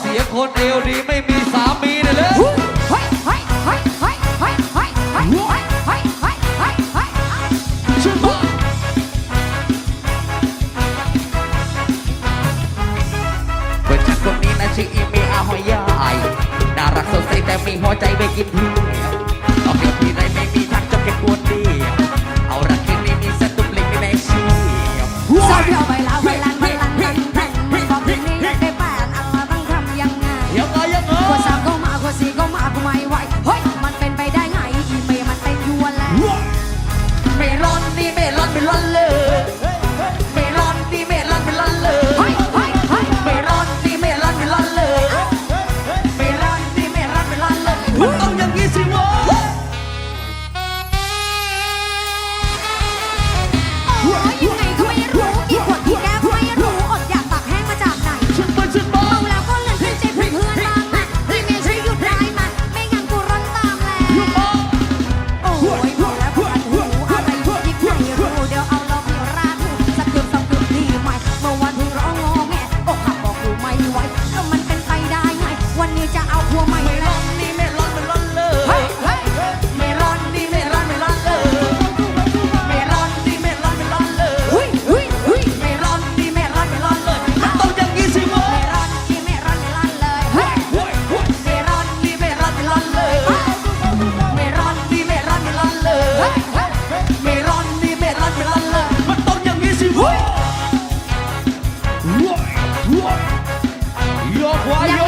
เสียคนเอวดีไม่มีสามีเลยเลยเวอร์ชันคนนี้นะชื่ออีเมอาหอยใหญ่น่ารักสดใสแต่มีหัวใจไปกินที่ 我有